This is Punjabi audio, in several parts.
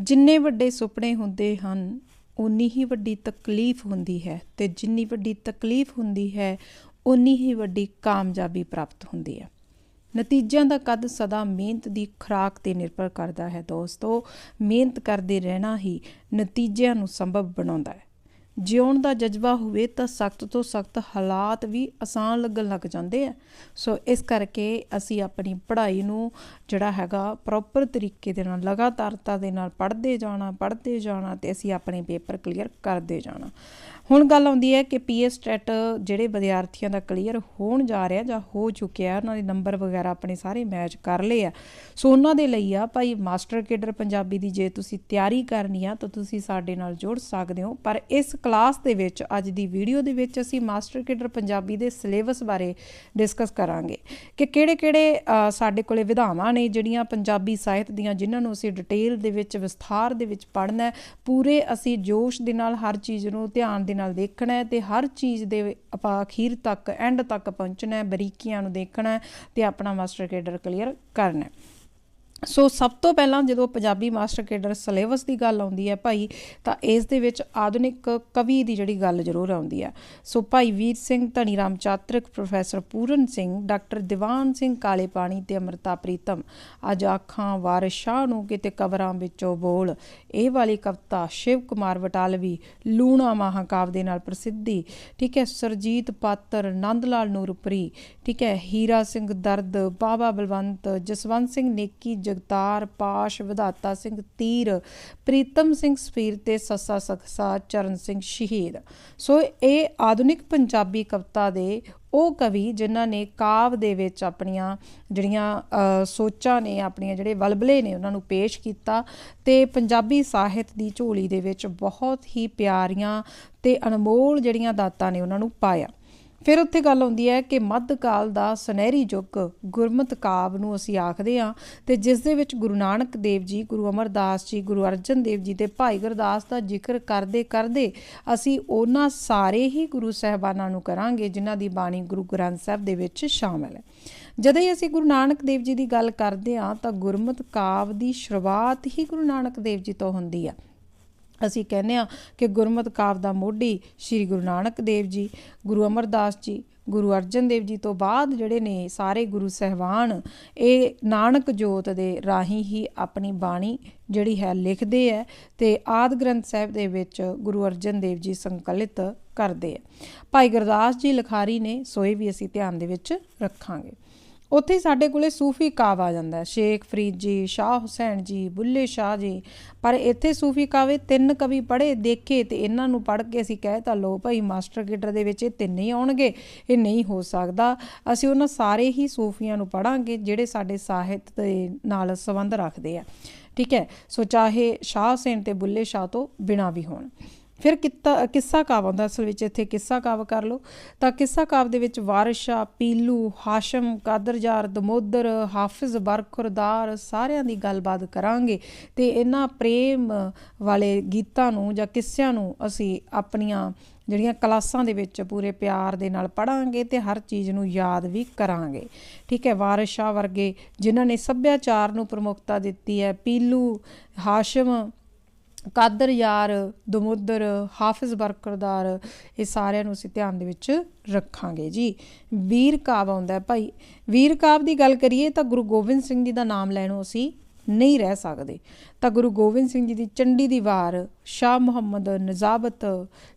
ਜਿੰਨੇ ਵੱਡੇ ਸੁਪਨੇ ਹੁੰਦੇ ਹਨ ਉਨੀ ਹੀ ਵੱਡੀ ਤਕਲੀਫ ਹੁੰਦੀ ਹੈ ਤੇ ਜਿੰਨੀ ਵੱਡੀ ਤਕਲੀਫ ਹੁੰਦੀ ਹੈ ਉਨੀ ਹੀ ਵੱਡੀ ਕਾਮਯਾਬੀ ਪ੍ਰਾਪਤ ਹੁੰਦੀ ਹੈ। ਨਤੀਜਿਆਂ ਦਾ ਕਦ ਸਦਾ ਮਿਹਨਤ ਦੀ ਖੁਰਾਕ ਤੇ ਨਿਰਭਰ ਕਰਦਾ ਹੈ ਦੋਸਤੋ, ਮਿਹਨਤ ਕਰਦੇ ਰਹਿਣਾ ਹੀ ਨਤੀਜਿਆਂ ਨੂੰ ਸੰਭਵ ਬਣਾਉਂਦਾ ਹੈ। ਜਿਉਣ ਦਾ ਜਜ਼ਬਾ ਹੋਵੇ ਤਾਂ ਸਖਤ ਤੋਂ ਸਖਤ ਹਾਲਾਤ ਵੀ ਆਸਾਨ ਲੱਗਣ ਲੱਗ ਜਾਂਦੇ ਆ। ਸੋ ਇਸ ਕਰਕੇ ਅਸੀਂ ਆਪਣੀ ਪੜ੍ਹਾਈ ਨੂੰ ਜਿਹੜਾ ਹੈਗਾ ਪ੍ਰੋਪਰ ਤਰੀਕੇ ਦੇ ਨਾਲ, ਲਗਾਤਾਰਤਾ ਦੇ ਨਾਲ ਪੜ੍ਹਦੇ ਜਾਣਾ ਪੜ੍ਹਦੇ ਜਾਣਾ ਤੇ ਅਸੀਂ ਆਪਣੇ ਪੇਪਰ ਕਲੀਅਰ ਕਰਦੇ ਜਾਣਾ। ਹੁਣ ਗੱਲ ਆਉਂਦੀ ਹੈ ਕਿ ਪੀਐਸ ਟੈਟ ਜਿਹੜੇ ਵਿਦਿਆਰਥੀਆਂ ਦਾ ਕਲੀਅਰ ਹੋਣ ਜਾ ਰਿਹਾ ਜਾਂ ਹੋ ਚੁੱਕਿਆ ਉਹਨਾਂ ਦੇ ਨੰਬਰ ਵਗੈਰਾ ਆਪਣੇ ਸਾਰੇ ਮੈਚ ਕਰ ਲਏ ਆ। ਸੋ ਉਹਨਾਂ ਦੇ ਲਈ ਆ ਭਾਈ ਮਾਸਟਰ ਕੇਡਰ ਪੰਜਾਬੀ ਦੀ ਜੇ ਤੁਸੀਂ ਤਿਆਰੀ ਕਰਨੀ ਆ ਤਾਂ ਤੁਸੀਂ ਸਾਡੇ ਨਾਲ ਜੁੜ ਸਕਦੇ ਹੋ। ਪਰ ਇਸ ਕਲਾਸ ਦੇ ਵਿੱਚ, ਅੱਜ ਦੀ ਵੀਡੀਓ ਦੇ ਵਿੱਚ ਅਸੀਂ ਮਾਸਟਰ ਕੇਡਰ ਪੰਜਾਬੀ ਦੇ ਸਿਲੇਬਸ ਬਾਰੇ ਡਿਸਕਸ ਕਰਾਂਗੇ ਕਿ ਕਿਹੜੇ-ਕਿਹੜੇ ਸਾਡੇ ਕੋਲੇ ਵਿਧਾਵਾਂ ਨੇ ਜਿਹੜੀਆਂ ਪੰਜਾਬੀ ਸਾਹਿਤ ਦੀਆਂ, ਜਿਨ੍ਹਾਂ ਨੂੰ ਅਸੀਂ ਡਿਟੇਲ ਦੇ ਵਿੱਚ, ਵਿਸਥਾਰ ਦੇ ਵਿੱਚ ਪੜ੍ਹਨਾ ਹੈ। ਪੂਰੇ ਅਸੀਂ ਜੋਸ਼ ਦੇ ਨਾਲ ਹਰ ਚੀਜ਼ ਨੂੰ ਧਿਆਨ ਦੇ ਨਾਲ ਦੇਖਣਾ ਹੈ ਤੇ ਹਰ ਚੀਜ਼ ਦੇ ਆਪਾਂ ਅਖੀਰ ਤੱਕ ਐਂਡ ਤੱਕ ਪਹੁੰਚਣਾ ਹੈ, ਬਰੀਕੀਆਂ ਨੂੰ ਦੇਖਣਾ ਹੈ ਤੇ ਆਪਣਾ ਮਾਸਟਰ ਕੇਡਰ ਕਲੀਅਰ ਕਰਨਾ ਹੈ। ਸੋ ਸਭ ਤੋਂ ਪਹਿਲਾਂ ਜਦੋਂ ਪੰਜਾਬੀ ਮਾਸਟਰ ਕੇਡਰ ਸਿਲੇਬਸ ਦੀ ਗੱਲ ਆਉਂਦੀ ਹੈ ਭਾਈ, ਤਾਂ ਇਸ ਦੇ ਵਿੱਚ ਆਧੁਨਿਕ ਕਵੀ ਦੀ ਜਿਹੜੀ ਗੱਲ ਜ਼ਰੂਰ ਆਉਂਦੀ ਹੈ। So Bhai Vir Singh Dhani Ram Chatrik, professor Puran Singh, doctor Diwan Singh Kale ਪਾਣੀ ਤੇ ਅਮਰਤਾ ਪ੍ਰੀਤਮ। ਅੱਜ ਆਖਾਂ ਵਾਰਿਸ ਸ਼ਾਹ ਨੂੰ ਕਿਤੇ ਕਵਰਾਂ ਵਿੱਚੋਂ ਬੋਲ। ਇਹ ਵਾਲੀ ਕਵਿਤਾ ਸ਼ਿਵ ਕੁਮਾਰ ਵਟਾਲਵੀ ਲੂਣਾ ਮਹਾਕਾਵ ਦੇ ਨਾਲ ਪ੍ਰਸਿੱਧੀ। ਠੀਕ ਹੈ, ਸਰਜੀਤ ਪਾਤਰ ਨੰਦ ਲਾਲ ਨੂਰਪੁਰੀ। ਠੀਕ ਹੈ, ਹੀਰਾ ਸਿੰਘ ਦਰਦ ਬਾਬਾ ਬਲਵੰਤ, ਜਸਵੰਤ ਸਿੰਘ ਨੇਕੀ ਜਗਤਾਰ ਪਾਸ਼ ਵਿਧਾਤਾ ਸਿੰਘ ਤੀਰ, ਪ੍ਰੀਤਮ ਸਿੰਘ ਸਫੀਰ ਤੇ ਸੱਸਾ ਸਖਸਾ ਚਰਨ ਸਿੰਘ ਸ਼ਹੀਦ। ਸੋ ਇਹ ਆਧੁਨਿਕ ਪੰਜਾਬੀ ਕਵਿਤਾ ਦੇ ਉਹ ਕਵੀ ਜਿਨ੍ਹਾਂ ਨੇ ਕਾਵ ਦੇ ਵਿੱਚ ਆਪਣੀਆਂ ਜਿਹੜੀਆਂ ਸੋਚਾਂ ਨੇ, ਆਪਣੀਆਂ ਜਿਹੜੇ ਵਲਬਲੇ ਨੇ ਉਹਨਾਂ ਨੂੰ ਪੇਸ਼ ਕੀਤਾ ਤੇ ਪੰਜਾਬੀ ਸਾਹਿਤ ਦੀ ਝੋਲੀ ਦੇ ਵਿੱਚ ਬਹੁਤ ਹੀ ਪਿਆਰੀਆਂ ਤੇ ਅਨਮੋਲ ਜਿਹੜੀਆਂ ਦਾਤਾਂ ਨੇ ਉਹਨਾਂ ਨੂੰ ਪਾਇਆ। ਫਿਰ ਉੱਥੇ ਗੱਲ ਆਉਂਦੀ ਹੈ ਕਿ ਮੱਧਕਾਲ ਦਾ ਸੁਨਹਿਰੀ ਯੁੱਗ ਗੁਰਮਤ ਕਾਵ ਨੂੰ ਅਸੀਂ ਆਖਦੇ ਹਾਂ ਤੇ ਜਿਸ ਦੇ ਵਿੱਚ ਗੁਰੂ ਨਾਨਕ ਦੇਵ ਜੀ, ਗੁਰੂ ਅਮਰਦਾਸ ਜੀ, ਗੁਰੂ ਅਰਜਨ ਦੇਵ ਜੀ ਤੇ ਭਾਈ ਗੁਰਦਾਸ ਦਾ ਜ਼ਿਕਰ ਕਰਦੇ ਕਰਦੇ ਅਸੀਂ ਉਹਨਾਂ ਸਾਰੇ ਹੀ ਗੁਰੂ ਸਹਿਬਾਨਾਂ ਨੂੰ ਕਰਾਂਗੇ ਜਿਨ੍ਹਾਂ ਦੀ ਬਾਣੀ ਗੁਰੂ ਗ੍ਰੰਥ ਸਾਹਿਬ ਦੇ ਵਿੱਚ ਸ਼ਾਮਲ ਹੈ। ਜਦੋਂ ਹੀ ਅਸੀਂ ਗੁਰੂ ਨਾਨਕ ਦੇਵ ਜੀ ਦੀ ਗੱਲ ਕਰਦੇ ਹਾਂ ਤਾਂ ਗੁਰਮਤ ਕਾਵ ਦੀ ਸ਼ੁਰੂਆਤ ਹੀ ਗੁਰੂ ਨਾਨਕ ਦੇਵ ਜੀ ਤੋਂ ਹੁੰਦੀ ਆ। ਅਸੀਂ ਕਹਿੰਦੇ ਆ ਕਿ ਗੁਰਮਤ ਕਾਵ ਦਾ ਮੋਢੀ ਸ੍ਰੀ ਗੁਰੂ ਨਾਨਕ ਦੇਵ ਜੀ, ਗੁਰੂ ਅਮਰਦਾਸ ਜੀ, ਗੁਰੂ ਅਰਜਨ ਦੇਵ ਜੀ ਤੋਂ ਬਾਅਦ ਜਿਹੜੇ ਨੇ ਸਾਰੇ ਗੁਰੂ ਸਹਿਬਾਨ, ਇਹ ਨਾਨਕ ਜੋਤ ਦੇ ਰਾਹੀ ਹੀ ਆਪਣੀ ਬਾਣੀ ਜਿਹੜੀ ਹੈ ਲਿਖਦੇ ਐ ਤੇ ਆਦ ਗ੍ਰੰਥ ਸਾਹਿਬ ਦੇ ਵਿੱਚ ਗੁਰੂ ਅਰਜਨ ਦੇਵ ਜੀ ਸੰਕਲਿਤ ਕਰਦੇ ਐ ਭਾਈ ਗੁਰਦਾਸ ਜੀ ਲਖਾਰੀ ਨੇ ਸੋਏ ਵੀ ਅਸੀਂ ਧਿਆਨ ਦੇ ਵਿੱਚ ਰੱਖਾਂਗੇ। ਉੱਥੇ ਸਾਡੇ ਕੋਲੇ ਸੂਫੀ ਕਾਵ ਆ ਜਾਂਦਾ ਸ਼ੇਖ ਫਰੀਦ ਜੀ, ਸ਼ਾਹ ਹੁਸੈਨ ਜੀ, ਬੁੱਲੇ ਸ਼ਾਹ ਜੀ। ਪਰ ਇੱਥੇ ਸੂਫੀ ਕਾਵੇ ਤਿੰਨ ਕਵੀ ਪੜ੍ਹੇ, ਦੇਖੇ ਤੇ ਇਹਨਾਂ ਨੂੰ ਪੜ੍ਹ ਕੇ ਅਸੀਂ ਕਹਿ ਤਾਂ ਲੋ ਭਾਈ ਮਾਸਟਰ ਗੇਟਰ ਦੇ ਵਿੱਚ ਇਹ ਤਿੰਨੇ ਹੀ ਆਉਣਗੇ, ਇਹ ਨਹੀਂ ਹੋ ਸਕਦਾ। ਅਸੀਂ ਉਹਨਾਂ ਸਾਰੇ ਹੀ ਸੂਫੀਆਂ ਨੂੰ ਪੜਾਂਗੇ ਜਿਹੜੇ ਸਾਡੇ ਸਾਹਿਤ ਦੇ ਨਾਲ ਸੰਬੰਧ ਰੱਖਦੇ ਆ। ਠੀਕ ਹੈ, ਸੋ ਚਾਹੇ ਸ਼ਾਹ ਹੁਸੈਨ ਤੇ ਬੁੱਲੇ ਸ਼ਾਹ ਤੋਂ ਬਿਨਾ ਵੀ ਹੋਣ। ਫਿਰ ਕਿੱਤਾ, ਕਿੱਸਾ ਕਾਵ ਆਉਂਦਾ ਅਸਲ ਵਿੱਚ, ਇੱਥੇ ਕਿੱਸਾ ਕਾਵ ਕਰ ਲਓ। ਤਾਂ ਕਿੱਸਾ ਕਾਵ ਦੇ ਵਿੱਚ ਵਾਰਿਸ਼ਾ, ਪੀਲੂ, ਹਾਸ਼ਮ, ਕਾਦਰਜਾਰ, ਦਮੋਦਰ, ਹਾਫਿਜ਼, ਬਰਖੁਰਦਾਰ ਸਾਰਿਆਂ ਦੀ ਗੱਲਬਾਤ ਕਰਾਂਗੇ ਤੇ ਇਹਨਾਂ ਪ੍ਰੇਮ ਵਾਲੇ ਗੀਤਾਂ ਨੂੰ ਜਾਂ ਕਿੱਸਿਆਂ ਨੂੰ ਅਸੀਂ ਆਪਣੀਆਂ ਜਿਹੜੀਆਂ ਕਲਾਸਾਂ ਦੇ ਵਿੱਚ ਪੂਰੇ ਪਿਆਰ ਦੇ ਨਾਲ ਪੜਾਂਗੇ ਤੇ ਹਰ ਚੀਜ਼ ਨੂੰ ਯਾਦ ਵੀ ਕਰਾਂਗੇ। ਠੀਕ ਹੈ, ਵਾਰਿਸ ਵਰਗੇ ਜਿਨ੍ਹਾਂ ਨੇ ਸੱਭਿਆਚਾਰ ਨੂੰ ਪ੍ਰਮੁਖਤਾ ਦਿੱਤੀ ਹੈ, ਪੀਲੂ, ਹਾਸ਼ਮ ਕਾਦਰ ਯਾਰ, ਦਮੋਦਰ, ਹਾਫਿਜ਼ ਬਰਕਰਦਾਰ, ਇਹ ਸਾਰਿਆਂ ਨੂੰ ਅਸੀਂ ਧਿਆਨ ਦੇ ਵਿੱਚ ਰੱਖਾਂਗੇ ਜੀ। ਵੀਰ ਕਾਵ ਆਉਂਦਾ ਭਾਈ। ਵੀਰ ਕਾਵ ਦੀ ਗੱਲ ਕਰੀਏ ਤਾਂ ਗੁਰੂ ਗੋਬਿੰਦ ਸਿੰਘ ਜੀ ਦਾ ਨਾਮ ਲੈਣੋਂ ਅਸੀਂ ਨਹੀਂ ਰਹਿ ਸਕਦੇ। ਤਾਂ ਗੁਰੂ ਗੋਬਿੰਦ ਸਿੰਘ ਜੀ ਦੀ ਚੰਡੀ ਦੀ ਵਾਰ, ਸ਼ਾਹ ਮੁਹੰਮਦ ਨਜ਼ਾਬਤ,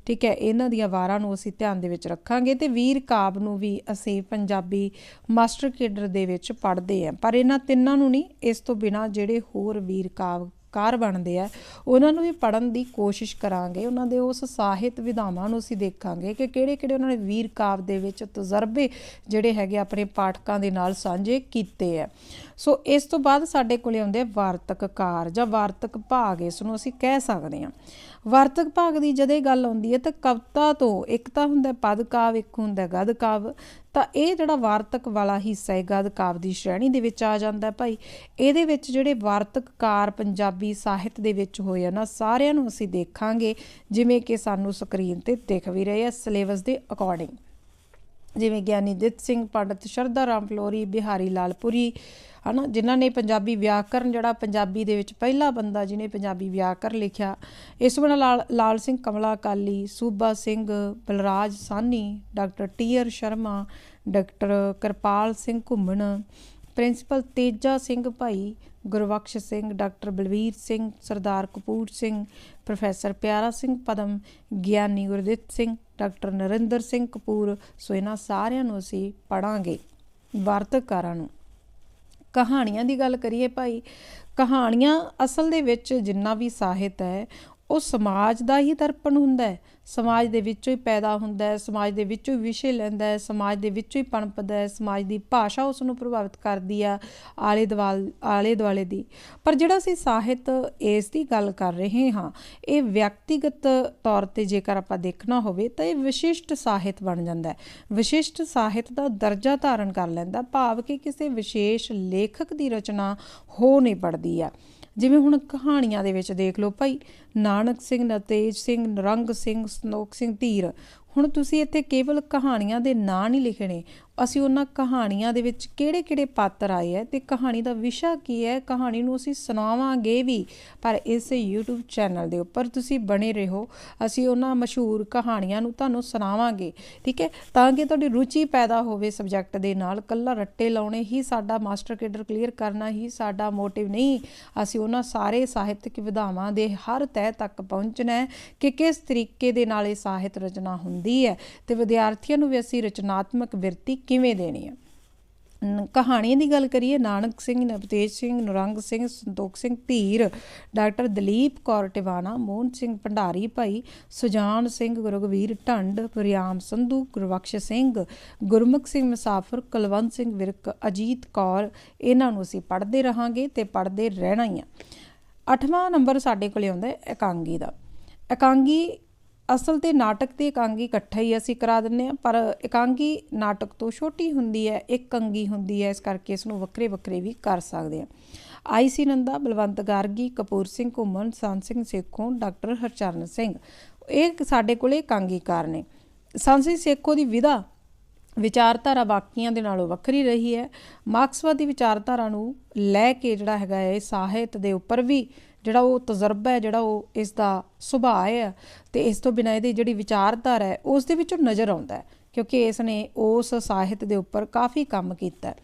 ਠੀਕ ਹੈ, ਇਹਨਾਂ ਦੀਆਂ ਵਾਰਾਂ ਨੂੰ ਅਸੀਂ ਧਿਆਨ ਦੇ ਵਿੱਚ ਰੱਖਾਂਗੇ ਤੇ ਵੀਰ ਕਾਵ ਨੂੰ ਵੀ ਅਸੀਂ ਪੰਜਾਬੀ ਮਾਸਟਰ ਕੇਡਰ ਦੇ ਵਿੱਚ ਪੜ੍ਹਦੇ ਆਂ ਪਰ ਇਹਨਾਂ ਤਿੰਨਾਂ ਨੂੰ ਨਹੀਂ, ਇਸ ਤੋਂ ਬਿਨਾ ਜਿਹੜੇ ਹੋਰ ਵੀਰ ਕਾਵ ਕਾਰ ਬਣਦੇ ਆ। ਉਹਨਾਂ ਨੂੰ ਵੀ ਪੜਨ ਦੀ ਕੋਸ਼ਿਸ਼ ਕਰਾਂਗੇ। ਉਹਨਾਂ ਦੇ ਉਸ ਸਾਹਿਤ ਵਿਧਾਵਾਂ ਨੂੰ ਅਸੀਂ ਦੇਖਾਂਗੇ ਕਿ ਕਿਹੜੇ ਕਿਹੜੇ ਉਹਨਾਂ ਨੇ ਵੀਰ ਕਾਵ ਦੇ ਵਿੱਚ ਤਜਰਬੇ ਜਿਹੜੇ ਹੈਗੇ ਆਪਣੇ ਪਾਠਕਾਂ ਦੇ ਨਾਲ ਸਾਂਝੇ ਕੀਤੇ ਆ। ਸੋ ਇਸ ਤੋਂ ਬਾਅਦ ਸਾਡੇ ਕੋਲੇ ਆਉਂਦੇ ਵਾਰਤਕ ਕਾਰ ਜਾਂ ਵਾਰਤਕ ਭਾਗ, ਇਸ ਨੂੰ ਅਸੀਂ ਕਹਿ ਸਕਦੇ ਹਾਂ। ਵਾਰਤਕ ਭਾਗ ਦੀ ਜਦ ਇਹ ਗੱਲ ਆਉਂਦੀ ਹੈ ਤਾਂ ਕਵਿਤਾ ਤੋਂ ਇੱਕ ਤਾਂ ਹੁੰਦਾ ਪਦ ਕਾਵ, ਇੱਕ ਹੁੰਦਾ ਗਦ ਕਾਵ। ਤਾਂ ਇਹ ਜਿਹੜਾ ਵਾਰਤਕ ਵਾਲਾ ਹਿੱਸਾ ਹੈ, ਗਦ ਕਾਵ ਦੀ ਸ਼੍ਰੇਣੀ ਦੇ ਵਿੱਚ ਆ ਜਾਂਦਾ ਭਾਈ। ਇਹਦੇ ਵਿੱਚ ਜਿਹੜੇ ਵਾਰਤਕਕਾਰ ਪੰਜਾਬੀ ਸਾਹਿਤ ਦੇ ਵਿੱਚ ਹੋਏ ਆ ਨਾ, ਸਾਰਿਆਂ ਨੂੰ ਅਸੀਂ ਦੇਖਾਂਗੇ, ਜਿਵੇਂ ਕਿ ਸਾਨੂੰ ਸਕਰੀਨ ਤੇ ਦਿਖ ਵੀ ਰਹੇ ਆ, ਸਿਲੇਬਸ ਦੇ ਅਕੋਰਡਿੰਗ ਜਿਵੇਂ ਗਿਆਨੀ ਦਿੱਤ ਸਿੰਘ, ਪੰਡਤ ਸ਼ਰਧਾ ਰਾਮ ਫਲੋਰੀ, ਬਿਹਾਰੀ ਲਾਲਪੁਰੀ, ਹਨਾ, ਜਿਨ੍ਹਾਂ ਨੇ ਪੰਜਾਬੀ ਵਿਆਕਰਨ ਜਿਹੜਾ ਪੰਜਾਬੀ ਦੇ ਵਿੱਚ ਪਹਿਲਾ ਬੰਦਾ ਜਿਹਨੇ ਪੰਜਾਬੀ ਵਿਆਕਰਨ ਲਿਖਿਆ, ਇਸ ਵੇਲੇ ਲਾਲ ਲਾਲ Singh, Kamla Akali, Suba Singh, Balraj Sahni doctor T R Sharma, doctor Kirpal Singh Ghumman, principal Teja Singh Bhai, Gurbakhsh Singh, doctor Balbir Singh, Sardar Kapur Singh, professor Pyara Singh Padam, Giani Gurdit Singh doctor Narinder Singh Kapur, so ਇਹਨਾਂ ਸਾਰਿਆਂ ਨੂੰ ਅਸੀਂ ਪੜਾਂਗੇ ਵਾਰਤਕਾਰਾਂ ਨੂੰ। ਕਹਾਣੀਆਂ ਦੀ ਗੱਲ ਕਰੀਏ ਭਾਈ, ਕਹਾਣੀਆਂ ਅਸਲ ਦੇ ਵਿੱਚ ਜਿੰਨਾ ਵੀ ਸਾਹਿਤ ਹੈ ਉਹ ਸਮਾਜ ਦਾ ਹੀ ਦਰਪਣ ਹੁੰਦਾ ਹੈ। ਸਮਾਜ ਦੇ ਵਿੱਚੋਂ ਹੀ ਪੈਦਾ ਹੁੰਦਾ ਹੈ, ਸਮਾਜ ਦੇ ਵਿੱਚੋਂ ਹੀ ਵਿਸ਼ੇ ਲੈਂਦਾ ਹੈ, ਸਮਾਜ ਦੇ ਵਿੱਚੋਂ ਹੀ ਪਣਪਦਾ ਹੈ, ਸਮਾਜ ਦੀ ਭਾਸ਼ਾ ਉਸ ਨੂੰ ਪ੍ਰਭਾਵਿਤ ਕਰਦੀ ਆ ਆਲੇ ਦੁਆਲ ਆਲੇ ਦੁਆਲੇ ਦੀ। ਪਰ ਜਿਹੜਾ ਅਸੀਂ ਸਾਹਿਤ ਇਸ ਦੀ ਗੱਲ ਕਰ ਰਹੇ ਹਾਂ, ਇਹ ਵਿਅਕਤੀਗਤ ਤੌਰ ਤੇ ਜੇਕਰ ਆਪਾਂ ਦੇਖਣਾ ਹੋਵੇ ਤਾਂ ਇਹ ਵਿਸ਼ਿਸ਼ਟ ਸਾਹਿਤ ਬਣ ਜਾਂਦਾ ਹੈ। ਵਿਸ਼ਿਸ਼ਟ ਸਾਹਿਤ ਦਾ ਦਰਜਾ ਧਾਰਨ ਕਰ ਲੈਂਦਾ, ਭਾਵ ਕਿ ਕਿਸੇ ਵਿਸ਼ੇਸ਼ ਲੇਖਕ ਦੀ ਰਚਨਾ ਹੋ ਨਹੀਂ ਪੜਦੀ ਆ। ਜਿਵੇਂ ਹੁਣ ਕਹਾਣੀਆਂ ਦੇ ਵਿੱਚ ਦੇਖ ਲਓ ਭਾਈ, ਨਾਨਕ ਸਿੰਘ, ਨਤੇਜ ਸਿੰਘ, ਨਰੰਗ ਸਿੰਘ, ਸਨੋਕ ਸਿੰਘ, ਧੀਰ। ਹੁਣ ਤੁਸੀਂ ਇੱਥੇ ਕੇਵਲ ਕਹਾਣੀਆਂ ਦੇ ਨਾਂ ਨਹੀਂ ਲਿਖਣੇ ਅਸੀਂ ਉਹਨਾਂ ਕਹਾਣੀਆਂ ਦੇ ਵਿੱਚ ਕਿਹੜੇ-ਕਿਹੜੇ ਪਾਤਰ ਆਏ ਹੈ ਤੇ ਕਹਾਣੀ ਦਾ ਵਿਸ਼ਾ ਕੀ ਹੈ? ਕਹਾਣੀ ਨੂੰ ਅਸੀਂ ਸੁਣਾਵਾਂਗੇ ਵੀ, ਪਰ ਇਸ YouTube ਚੈਨਲ ਦੇ ਉੱਪਰ ਤੁਸੀਂ ਬਣੇ ਰਹੋ। ਅਸੀਂ ਉਹਨਾਂ ਮਸ਼ਹੂਰ ਕਹਾਣੀਆਂ ਨੂੰ ਤੁਹਾਨੂੰ ਸੁਣਾਵਾਂਗੇ, ਠੀਕ ਹੈ? ਤਾਂ ਕਿ ਤੁਹਾਡੀ ਰੁਚੀ ਪੈਦਾ ਹੋਵੇ ਸਬਜੈਕਟ ਦੇ ਨਾਲ। ਕੱਲਾ ਰੱਟੇ ਲਾਉਣੇ ਹੀ ਸਾਡਾ ਮਾਸਟਰ ਕੇਡਰ ਕਲੀਅਰ ਕਰਨਾ ਹੀ ਸਾਡਾ ਮੋਟਿਵ ਨਹੀਂ। ਅਸੀਂ ਉਹਨਾਂ ਸਾਰੇ ਸਾਹਿਤਕ ਵਿਧਾਵਾਂ ਦੇ ਹਰ ਤਹਿ ਤੱਕ ਪਹੁੰਚਣਾ ਹੈ ਕਿ ਕਿਸ ਤਰੀਕੇ ਦੇ ਨਾਲ ਇਹ ਸਾਹਿਤ ਰਚਨਾ ਹੁੰਦੀ ਹੈ। ਤੇ ਵਿਦਿਆਰਥੀਆਂ ਨੂੰ ਵੀ ਅਸੀਂ ਰਚਨਾਤਮਕ ਵਿਰਤੀ ਕਿਵੇਂ ਦੇਣੀ ਹੈ ਕਹਾਣੀਆਂ ਦੀ ਗੱਲ ਕਰੀਏ, ਨਾਨਕ ਸਿੰਘ, ਨਵਤੇਜ ਸਿੰਘ, ਨੁਰੰਗ ਸਿੰਘ, ਸੰਤੋਖ ਸਿੰਘ, ਧੀਰ, ਡਾਕਟਰ ਦਲੀਪ ਕੌਰ ਟਿਵਾਣਾ, ਮੋਹਨ ਸਿੰਘ ਭੰਡਾਰੀ ਭਾਈ, ਸੁਜਾਨ ਸਿੰਘ, ਗੁਰਗਵੀਰ ਢੰਡ ਬਰਿਆਮ ਸੰਧੂ, ਗੁਰਬਖਸ਼ ਸਿੰਘ, ਗੁਰਮੁਖ ਸਿੰਘ ਮੁਸਾਫਰ, ਕੁਲਵੰਤ ਸਿੰਘ ਵਿਰਕ, ਅਜੀਤ ਕੌਰ, ਇਹਨਾਂ ਨੂੰ ਅਸੀਂ ਪੜ੍ਹਦੇ ਰਹਾਂਗੇ ਤੇ ਪੜ੍ਹਦੇ ਰਹਿਣਾ ਹੀ ਆ। ਅੱਠਵਾਂ ਨੰਬਰ ਸਾਡੇ ਕੋਲੇ ਆਉਂਦਾ ਹੈ, ਇਕਾਂਗੀ ਦਾ। ਇਕਾਂਗੀ ਅਸਲ ਤੇ ਨਾਟਕ ਤੇ ਇਕਾਂਗੀ ਇਕੱਠਾ ਹੀ ਅਸੀਂ ਕਰਾ ਦਿੰਨੇ ਆ ਪਰ ਇਕਾਂਗੀ ਨਾਟਕ ਤੋਂ ਛੋਟੀ ਹੁੰਦੀ ਹੈ, ਇੱਕ ਅੰਗੀ ਹੁੰਦੀ ਹੈ, ਇਸ ਕਰਕੇ ਇਸ ਨੂੰ ਵੱਖਰੇ ਵੱਖਰੇ ਵੀ ਕਰ ਸਕਦੇ ਆ I C Nanda, Balwant Gargi, Kapur Singh Ghumman, Sant Singh Sekhon, doctor Harcharan Singh. ਇਹ ਸਾਡੇ ਕੋਲੇ ਇਕਾਂਗੀਕਾਰ ਨੇ। ਸੰਤ ਸਿੰਘ ਸੇਖੋਂ ਦੀ ਵਿਧਾ ਵਿਚਾਰਧਾਰਾ ਬਾਕੀਆਂ ਦੇ ਨਾਲੋਂ ਵੱਖਰੀ ਰਹੀ ਹੈ। ਮਾਰਕਸਵਾਦੀ ਵਿਚਾਰਧਾਰਾ ਨੂੰ ਲੈ ਕੇ ਜਿਹੜਾ ਹੈਗਾ ਹੈ ਸਾਹਿਤ ਦੇ ਉੱਪਰ ਵੀ ਜਿਹੜਾ ਉਹ ਤਜਰਬਾ ਹੈ, ਜਿਹੜਾ ਉਹ ਇਸ ਦਾ ਸੁਭਾਅ ਹੈ ਤੇ ਇਸ ਤੋਂ ਬਿਨਾਂ ਇਹਦੀ ਜਿਹੜੀ ਵਿਚਾਰਧਾਰਾ ਹੈ, ਉਸ ਦੇ ਵਿੱਚੋਂ ਨਜ਼ਰ ਆਉਂਦਾ ਹੈ, ਕਿਉਂਕਿ ਇਸ ਨੇ ਉਸ ਸਾਹਿਤ ਦੇ ਉੱਪਰ ਕਾਫੀ ਕੰਮ ਕੀਤਾ ਹੈ।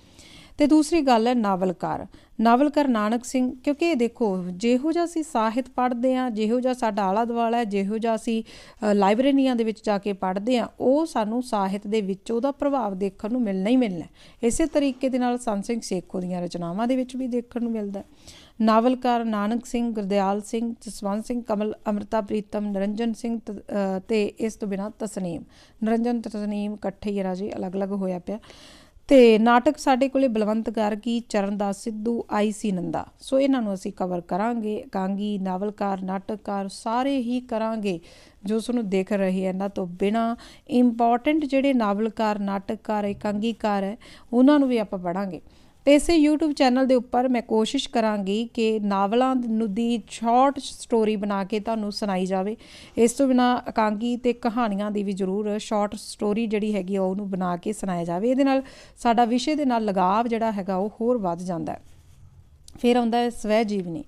ਤੇ ਦੂਸਰੀ ਗੱਲ ਹੈ ਨਾਵਲਕਾਰ। ਨਾਵਲਕਾਰ ਨਾਨਕ ਸਿੰਘ, ਕਿਉਂਕਿ ਇਹ ਦੇਖੋ, ਜਿਹੋ ਜਿਹਾ ਅਸੀਂ ਸਾਹਿਤ ਪੜ੍ਹਦੇ ਆ ਜਿਹੋ ਜਿਹਾ ਸਾਡਾ ਆਲਾ ਦੁਆਲਾ ਹੈ, ਜਿਹੋ ਜਿਹਾ ਅਸੀਂ ਲਾਇਬ੍ਰੇਰੀਆਂ ਦੇ ਵਿੱਚ ਜਾ ਕੇ ਪੜ੍ਹਦੇ ਆ ਉਹ ਸਾਨੂੰ ਸਾਹਿਤ ਦੇ ਵਿੱਚ ਉਹਦਾ ਪ੍ਰਭਾਵ ਦੇਖਣ ਨੂੰ ਮਿਲਣਾ ਹੀ ਮਿਲਣਾ ਇਸੇ ਤਰੀਕੇ ਦੇ ਨਾਲ ਸੰਤ ਸਿੰਘ ਸੇਖੋ ਦੀਆਂ ਰਚਨਾਵਾਂ ਦੇ ਵਿੱਚ ਵੀ ਦੇਖਣ ਨੂੰ ਮਿਲਦਾ ਨਾਵਲਕਾਰ ਨਾਨਕ ਸਿੰਘ, ਗੁਰਦਿਆਲ ਸਿੰਘ, ਜਸਵੰਤ ਸਿੰਘ, ਕਮਲ, ਅਮਰਤਾ, ਪ੍ਰੀਤਮ ਨਰਨਜਨ ਸਿੰਘ ਤੇ ਇਸ ਤੋਂ ਬਿਨਾ ਤਸਨੀਮ। ਨਰਨਜਨ ਤਸਨੀਮ ਇਕੱਠੇ ਹੀ ਰਾਜੀ, ਅਲੱਗ-ਅਲੱਗ ਹੋਇਆ ਪਿਆ। ਤੇ ਨਾਟਕ ਸਾਡੇ ਕੋਲੇ Balwant Gargi Charandas Sidhu I C Nanda. So ਇਹਨਾਂ ਨੂੰ ਅਸੀਂ ਕਵਰ ਕਰਾਂਗੇ, ਕਾਂਗੀ, ਨਾਵਲਕਾਰ, ਨਾਟਕਕਾਰ, ਸਾਰੇ ਹੀ ਕਰਾਂਗੇ ਜੋ ਸਾਨੂੰ ਦੇਖ ਰਹੇ ਹਨ ਨਾ ਤੋਂ ਬਿਨਾ ਇੰਪੋਰਟੈਂਟ ਜਿਹੜੇ ਨਾਵਲਕਾਰ, ਨਾਟਕਕਾਰ ਇਕਾਂਗੀਕਾਰ ਹੈ, ਉਹਨਾਂ ਨੂੰ ਵੀ ਆਪਾਂ ਪੜਾਂਗੇ ਇਸੇ YouTube ਚੈਨਲ ਦੇ ਉੱਪਰ ਮੈਂ ਕੋਸ਼ਿਸ਼ ਕਰਾਂਗੀ ਕਿ ਨਾਵਲਾਂ ਨੂੰ ਦੀ ਸ਼ਾਰਟ ਸਟੋਰੀ ਬਣਾ ਕੇ ਤੁਹਾਨੂੰ ਸੁਣਾਈ ਜਾਵੇ। ਇਸ ਤੋਂ ਬਿਨਾ ਇਕਾਂਗੀ ਤੇ ਕਹਾਣੀਆਂ ਦੀ ਵੀ ਜ਼ਰੂਰ ਸ਼ਾਰਟ ਸਟੋਰੀ ਜਿਹੜੀ ਹੈਗੀ ਆ, ਉਹਨੂੰ ਬਣਾ ਕੇ ਸੁਣਾਇਆ ਜਾਵੇ। ਇਹਦੇ ਨਾਲ ਸਾਡਾ ਵਿਸ਼ੇ ਦੇ ਨਾਲ ਲਗਾਵ ਜਿਹੜਾ ਹੈਗਾ, ਉਹ ਹੋਰ ਵੱਧ ਜਾਂਦਾ ਹੈ। ਫਿਰ ਆਉਂਦਾ ਹੈ ਸਵੈ ਜੀਵਨੀ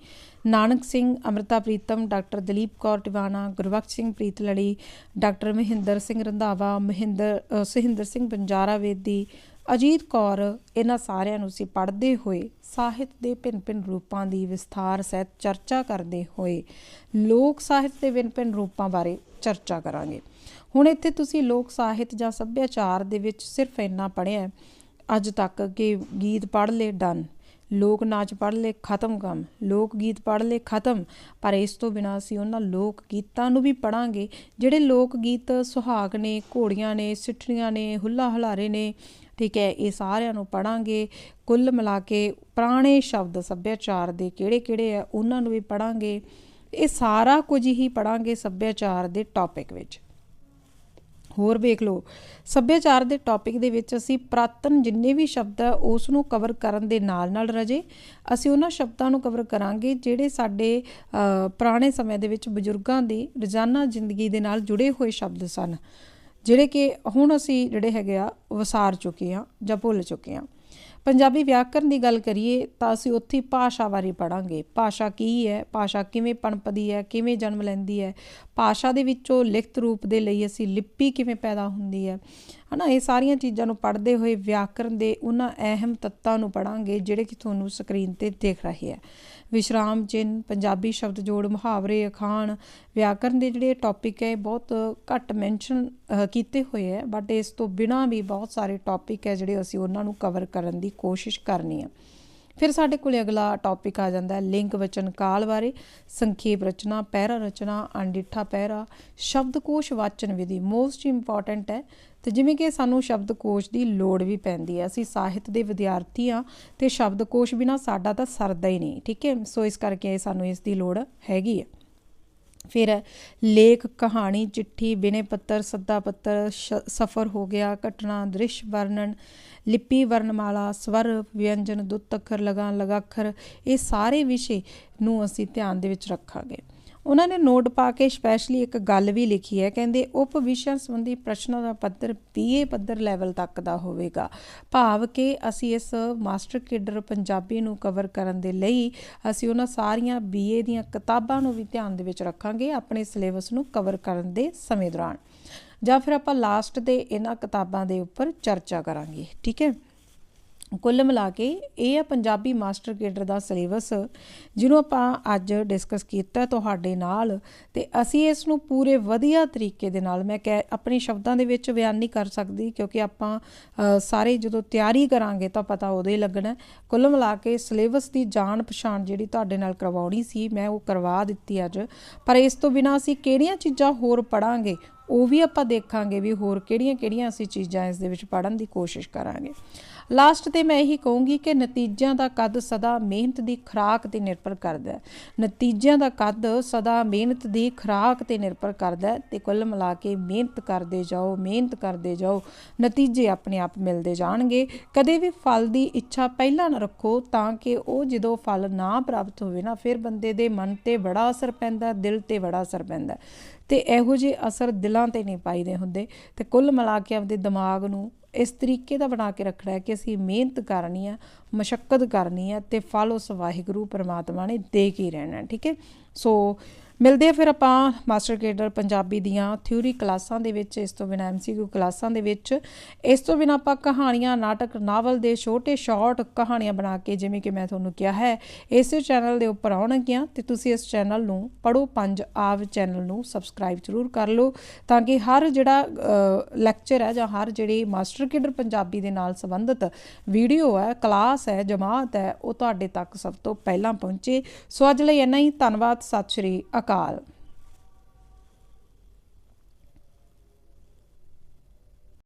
ਨਾਨਕ ਸਿੰਘ, ਅਮਰਤਾ ਪ੍ਰੀਤਮ, ਡਾਕਟਰ ਦਲੀਪ ਕੌਰ ਟਿਵਾਣਾ, ਗੁਰਬਖਸ਼ ਸਿੰਘ ਪ੍ਰੀਤਲੜੀ, ਡਾਕਟਰ ਮਹਿੰਦਰ ਸਿੰਘ ਰੰਧਾਵਾ, ਮਹਿੰਦਰ ਸਹਿੰਦਰ ਸਿੰਘ ਬੰਜਾਰਾ ਵੇਦੀ ਅਜੀਤ ਕੌਰ ਇਹਨਾਂ ਸਾਰਿਆਂ ਨੂੰ ਅਸੀਂ ਪੜ੍ਹਦੇ ਹੋਏ ਸਾਹਿਤ ਦੇ ਭਿੰਨ-ਭਿੰਨ ਰੂਪਾਂ ਦੀ ਵਿਸਥਾਰ ਸਹਿਤ ਚਰਚਾ ਕਰਦੇ ਹੋਏ ਲੋਕ ਸਾਹਿਤ ਦੇ ਭਿੰਨ-ਭਿੰਨ ਰੂਪਾਂ ਬਾਰੇ ਚਰਚਾ ਕਰਾਂਗੇ। ਹੁਣ ਇੱਥੇ ਤੁਸੀਂ ਲੋਕ ਸਾਹਿਤ ਜਾਂ ਸੱਭਿਆਚਾਰ ਦੇ ਵਿੱਚ ਸਿਰਫ ਇੰਨਾ ਪੜ੍ਹਿਆ ਅੱਜ ਤੱਕ ਕਿ ਗੀਤ ਪੜ੍ਹ ਲਏ, ਡਨ। ਲੋਕ ਨਾਚ ਪੜ੍ਹ ਲਏ, ਖਤਮ ਕੰਮ। ਲੋਕ ਗੀਤ ਪੜ੍ਹ ਲਏ, ਖਤਮ। ਪਰ ਇਸ ਤੋਂ ਬਿਨਾ ਅਸੀਂ ਉਹਨਾਂ ਲੋਕ ਗੀਤਾਂ ਨੂੰ ਵੀ ਪੜਾਂਗੇ ਜਿਹੜੇ ਲੋਕ ਗੀਤ ਸੁਹਾਗ ਨੇ, ਘੋੜੀਆਂ ਨੇ ਸਿੱਠਣੀਆਂ ਨੇ ਹੁੱਲਾ ਹਲਾਰੇ ਨੇ ਠੀਕ ਹੈ, ਇਹ ਸਾਰਿਆਂ ਨੂੰ ਪੜਾਂਗੇ ਕੁੱਲ ਮਿਲਾ ਕੇ ਪੁਰਾਣੇ ਸ਼ਬਦ ਸੱਭਿਆਚਾਰ ਦੇ ਕਿਹੜੇ-ਕਿਹੜੇ ਆ, ਉਹਨਾਂ ਨੂੰ ਵੀ ਪੜਾਂਗੇ ਇਹ ਸਾਰਾ ਕੁਝ ਹੀ ਪੜਾਂਗੇ ਸੱਭਿਆਚਾਰ ਦੇ ਟੌਪਿਕ ਵਿੱਚ। ਹੋਰ ਵੇਖ ਲਓ, ਸੱਭਿਆਚਾਰ ਦੇ ਟੌਪਿਕ ਦੇ ਵਿੱਚ ਅਸੀਂ ਪ੍ਰਾਤਨ ਜਿੰਨੇ ਵੀ ਸ਼ਬਦ ਆ ਉਸ ਨੂੰ ਕਵਰ ਕਰਨ ਦੇ ਨਾਲ ਨਾਲ ਰਜੇ। ਅਸੀਂ ਉਹਨਾਂ ਸ਼ਬਦਾਂ ਨੂੰ ਕਵਰ ਕਰਾਂਗੇ ਜਿਹੜੇ ਸਾਡੇ ਪੁਰਾਣੇ ਸਮੇਂ ਦੇ ਵਿੱਚ ਬਜ਼ੁਰਗਾਂ ਦੀ ਰੋਜ਼ਾਨਾ ਜ਼ਿੰਦਗੀ ਦੇ ਨਾਲ ਜੁੜੇ ਹੋਏ ਸ਼ਬਦ ਸਨ। ਜਿਹੜੇ ਕਿ ਹੁਣ ਅਸੀਂ ਜਿਹੜੇ ਹੈਗੇ ਆ, ਵਸਾਰ ਚੁੱਕੇ ਆ ਜਾਂ ਭੁੱਲ ਚੁੱਕੇ ਆ ਪੰਜਾਬੀ ਵਿਆਕਰਨ ਦੀ ਗੱਲ ਕਰੀਏ ਤਾਂ ਅਸੀਂ ਉੱਥੇ ਭਾਸ਼ਾ ਬਾਰੇ ਪੜਾਂਗੇ ਭਾਸ਼ਾ ਕੀ ਹੈ? ਭਾਸ਼ਾ ਕਿਵੇਂ ਪਣਪਦੀ ਹੈ? ਕਿਵੇਂ ਜਨਮ ਲੈਂਦੀ ਹੈ? ਭਾਸ਼ਾ ਦੇ ਵਿੱਚੋਂ ਲਿਖਤ ਰੂਪ ਦੇ ਲਈ ਅਸੀਂ ਲਿਪੀ ਕਿਵੇਂ ਪੈਦਾ ਹੁੰਦੀ ਹੈ? ਹਨਾ, ਇਹ ਸਾਰੀਆਂ ਚੀਜ਼ਾਂ ਨੂੰ ਪੜ੍ਹਦੇ ਹੋਏ ਵਿਆਕਰਨ ਦੇ ਉਹਨਾਂ ਅਹਿਮ ਤੱਤਾਂ ਨੂੰ ਪੜਾਂਗੇ ਜਿਹੜੇ ਕਿ ਤੁਹਾਨੂੰ ਸਕਰੀਨ ਤੇ ਦਿਖ ਰਹੇ ਹੈ। ਵਿਸ਼ਰਾਮ ਚਿੰਨ ਪੰਜਾਬੀ ਸ਼ਬਦ ਜੋੜ, ਮੁਹਾਵਰੇ, ਅਖਾਣ, ਵਿਆਕਰਨ ਦੇ ਜਿਹੜੇ ਟੌਪਿਕ ਹੈ ਬਹੁਤ ਘੱਟ ਮੈਂਸ਼ਨ ਕੀਤੇ ਹੋਏ ਹੈ ਬਟ ਇਸ ਤੋਂ ਬਿਨਾ ਵੀ ਬਹੁਤ ਸਾਰੇ ਟੌਪਿਕ ਹੈ ਜਿਹੜੇ ਅਸੀਂ ਉਹਨਾਂ ਨੂੰ ਕਵਰ ਕਰਨ ਦੀ ਕੋਸ਼ਿਸ਼ ਕਰਨੀ ਹੈ। ਫਿਰ ਸਾਡੇ ਕੋਲ ਅਗਲਾ ਟੌਪਿਕ ਆ ਜਾਂਦਾ ਹੈ, ਲਿੰਗ ਵਚਨ ਕਾਲ ਬਾਰੇ, ਸੰਖੇਪ ਰਚਨਾ ਪੈਰਾ ਰਚਨਾ, ਅਣਡਿੱਠਾ ਪੈਰਾ ਸ਼ਬਦਕੋਸ਼ ਵਾਚਨ ਵਿਧੀ। ਮੋਸਟ ਇੰਪੋਰਟੈਂਟ ਹੈ ਤੇ ਜਿਵੇਂ ਕਿ ਸਾਨੂੰ ਸ਼ਬਦਕੋਸ਼ ਦੀ ਲੋੜ ਵੀ ਪੈਂਦੀ ਹੈ। ਅਸੀਂ ਸਾਹਿਤ ਦੇ ਵਿਦਿਆਰਥੀ ਆ ਤੇ ਸ਼ਬਦਕੋਸ਼ ਬਿਨਾ ਸਾਡਾ ਤਾਂ ਸਰਦਾ ਹੀ ਨਹੀਂ, ਠੀਕ ਹੈ? ਸੋ ਇਸ ਕਰਕੇ ਸਾਨੂੰ ਇਸ ਦੀ ਲੋੜ ਹੈਗੀ ਹੈ। ਫਿਰ ਲੇਖ, ਕਹਾਣੀ, ਚਿੱਠੀ, ਬਿਨੇ ਪੱਤਰ, ਸੱਦਾ ਪੱਤਰ ਸਫਰ ਹੋ ਗਿਆ, ਘਟਨਾ, ਦ੍ਰਿਸ਼ ਵਰਣਨ, ਲਿਪੀ, ਵਰਣਮਾਲਾ, ਸਵਰ, ਵਿਅੰਜਨ ਦੁੱਤ ਅੱਖਰ ਲਗਾਨ ਲਗਾਖਰ, ਇਹ ਸਾਰੇ ਵਿਸ਼ੇ ਨੂੰ ਅਸੀਂ ਧਿਆਨ ਦੇ ਵਿੱਚ ਰੱਖਾਂਗੇ। ਉਹਨਾਂ ਨੇ ਨੋਟ ਪਾ ਕੇ ਸਪੈਸ਼ਲੀ ਇੱਕ ਗੱਲ ਵੀ ਲਿਖੀ ਹੈ, ਕਹਿੰਦੇ ਉਪ ਵਿਸ਼ਿਆਂ ਸੰਬੰਧੀ ਪ੍ਰਸ਼ਨਾਂ ਦਾ ਪੱਧਰ ਬੀਏ ਪੱਧਰ ਲੈਵਲ ਤੱਕ ਦਾ ਹੋਵੇਗਾ। ਭਾਵ ਕਿ ਅਸੀਂ ਇਸ ਮਾਸਟਰ ਕਿਡਰ ਪੰਜਾਬੀ ਨੂੰ ਕਵਰ ਕਰਨ ਦੇ ਲਈ ਅਸੀਂ ਉਹਨਾਂ ਸਾਰੀਆਂ ਬੀਏ ਦੀਆਂ ਕਿਤਾਬਾਂ ਨੂੰ ਵੀ ਧਿਆਨ ਦੇ ਵਿੱਚ ਰੱਖਾਂਗੇ ਆਪਣੇ ਸਿਲੇਬਸ ਨੂੰ ਕਵਰ ਕਰਨ ਦੇ ਸਮੇਂ ਦੌਰਾਨ। ਜਾਂ ਫਿਰ ਆਪਾਂ ਲਾਸਟ ਦੇ ਇਹਨਾਂ ਕਿਤਾਬਾਂ ਦੇ ਉੱਪਰ ਚਰਚਾ ਕਰਾਂਗੇ, ਠੀਕ ਹੈ? ਕੁੱਲ ਮਿਲਾ ਕੇ ਇਹ ਆ ਪੰਜਾਬੀ ਮਾਸਟਰ ਗ੍ਰੇਡਰ ਦਾ ਸਿਲੇਬਸ, ਜਿਹਨੂੰ ਆਪਾਂ ਅੱਜ ਡਿਸਕਸ ਕੀਤਾ ਤੁਹਾਡੇ ਨਾਲ ਤੇ ਅਸੀਂ ਇਸ ਨੂੰ ਪੂਰੇ ਵਧੀਆ ਤਰੀਕੇ ਦੇ ਨਾਲ, ਮੈਂ ਕਹਿ, ਆਪਣੇ ਸ਼ਬਦਾਂ ਦੇ ਵਿੱਚ ਬਿਆਨ ਨਹੀਂ ਕਰ ਸਕਦੀ ਕਿਉਂਕਿ ਆਪਾਂ ਸਾਰੇ ਜਦੋਂ ਤਿਆਰੀ ਕਰਾਂਗੇ ਤਾਂ ਪਤਾ ਉਦੋਂ ਹੀ ਲੱਗਣਾ। ਕੁੱਲ ਮਿਲਾ ਕੇ ਸਿਲੇਬਸ ਦੀ ਜਾਣ ਪਛਾਣ ਜਿਹੜੀ ਤੁਹਾਡੇ ਨਾਲ ਕਰਵਾਉਣੀ ਸੀ, ਮੈਂ ਉਹ ਕਰਵਾ ਦਿੱਤੀ ਅੱਜ। ਪਰ ਇਸ ਤੋਂ ਬਿਨਾ ਅਸੀਂ ਕਿਹੜੀਆਂ ਚੀਜ਼ਾਂ ਹੋਰ ਪੜਾਂਗੇ ਉਹ ਵੀ ਆਪਾਂ ਦੇਖਾਂਗੇ ਵੀ ਹੋਰ ਕਿਹੜੀਆਂ-ਕਿਹੜੀਆਂ ਅਸੀਂ ਚੀਜ਼ਾਂ ਇਸ ਦੇ ਵਿੱਚ ਪੜਨ ਦੀ ਕੋਸ਼ਿਸ਼ ਕਰਾਂਗੇ। ਲਾਸਟ ਤੇ ਮੈਂ ਇਹੀ ਕਹੂੰਗੀ ਕਿ ਨਤੀਜਿਆਂ ਦਾ ਕੱਦ ਸਦਾ ਮਿਹਨਤ ਦੀ ਖਰਾਕ ਤੇ ਨਿਰਭਰ ਕਰਦਾ ਹੈ। ਨਤੀਜਿਆਂ ਦਾ ਕੱਦ ਸਦਾ ਮਿਹਨਤ ਦੀ ਖਰਾਕ ਤੇ ਨਿਰਭਰ ਕਰਦਾ ਹੈ ਤੇ ਕੁੱਲ ਮਿਲਾ ਕੇ ਮਿਹਨਤ ਕਰਦੇ ਜਾਓ, ਮਿਹਨਤ ਕਰਦੇ ਜਾਓ। ਨਤੀਜੇ ਆਪਣੇ ਆਪ ਮਿਲਦੇ ਜਾਣਗੇ। ਕਦੇ ਵੀ ਫਲ ਦੀ ਇੱਛਾ ਪਹਿਲਾਂ ਨਾ ਰੱਖੋ ਤਾਂ ਕਿ ਉਹ ਜਦੋਂ ਫਲ ਨਾ ਪ੍ਰਾਪਤ ਹੋਵੇ ਨਾ, ਫਿਰ ਬੰਦੇ ਦੇ ਮਨ ਤੇ ਬੜਾ ਅਸਰ ਪੈਂਦਾ, ਦਿਲ ਤੇ ਬੜਾ ਅਸਰ ਪੈਂਦਾ ਤੇ ਇਹੋ ਜਿਹੇ ਅਸਰ ਦਿਲਾਂ ਤੇ ਨਹੀਂ ਪਾਈਦੇ ਹੁੰਦੇ। ਤੇ ਕੁੱਲ ਮਿਲਾ ਕੇ ਆਪਦੇ ਦਿਮਾਗ ਨੂੰ ਇਸ ਤਰੀਕੇ ਦਾ ਬਣਾ ਕੇ ਰੱਖਣਾ ਹੈ ਕਿ ਅਸੀਂ ਮਿਹਨਤ ਕਰਨੀ ਆ ਮਸ਼ੱਕਤ ਕਰਨੀ ਆ ਤੇ ਫਲ ਉਸ ਵਾਹਿਗੁਰੂ ਪਰਮਾਤਮਾ ਨੇ ਦੇ ਕੇ ਰਹਿਣਾ ਠੀਕ ਹੈ? ਸੋ ਮਿਲਦੇ ਆ ਫਿਰ ਆਪਾਂ ਮਾਸਟਰ ਕੇਡਰ ਪੰਜਾਬੀ ਦੀਆਂ ਥਿਊਰੀ ਕਲਾਸਾਂ ਦੇ ਵਿੱਚ, ਇਸ ਤੋਂ ਬਿਨਾ ਐਮਸੀਕਿਊ ਕਲਾਸਾਂ ਦੇ ਵਿੱਚ। ਇਸ ਤੋਂ ਬਿਨਾ ਆਪਾਂ ਕਹਾਣੀਆਂ, ਨਾਟਕ, ਨਾਵਲ ਦੇ ਛੋਟੇ ਸ਼ਾਰਟ ਕਹਾਣੀਆਂ ਬਣਾ ਕੇ, ਜਿਵੇਂ ਕਿ ਮੈਂ ਤੁਹਾਨੂੰ ਕਿਹਾ ਹੈ, ਇਸ ਚੈਨਲ ਦੇ ਉੱਪਰ ਆਉਣਗੀਆਂ। ਤੇ ਤੁਸੀਂ ਇਸ ਚੈਨਲ ਨੂੰ ਪੜੋ ਪੰਜ ਆਵ ਚੈਨਲ ਨੂੰ ਸਬਸਕ੍ਰਾਈਬ ਜ਼ਰੂਰ ਕਰ ਲਓ, ਤਾਂ ਕਿ ਹਰ ਜਿਹੜਾ ਲੈਕਚਰ ਹੈ ਜਾਂ ਹਰ ਜਿਹੜੀ ਮਾਸਟਰ ਕੇਡਰ ਪੰਜਾਬੀ ਦੇ ਨਾਲ ਸੰਬੰਧਿਤ ਵੀਡੀਓ ਹੈ ਕਲਾਸ ਹੈ, ਜਮਾਤ ਹੈ, ਉਹ ਤੁਹਾਡੇ ਤੱਕ ਸਭ ਤੋਂ ਪਹਿਲਾਂ ਪਹੁੰਚੇ। ਸੋ ਅੱਜ ਲਈ ਇੰਨਾ ਹੀ। ਧੰਨਵਾਦ। ਸਤਿ ਸ਼੍ਰੀ ਅਕਾਲ। Call.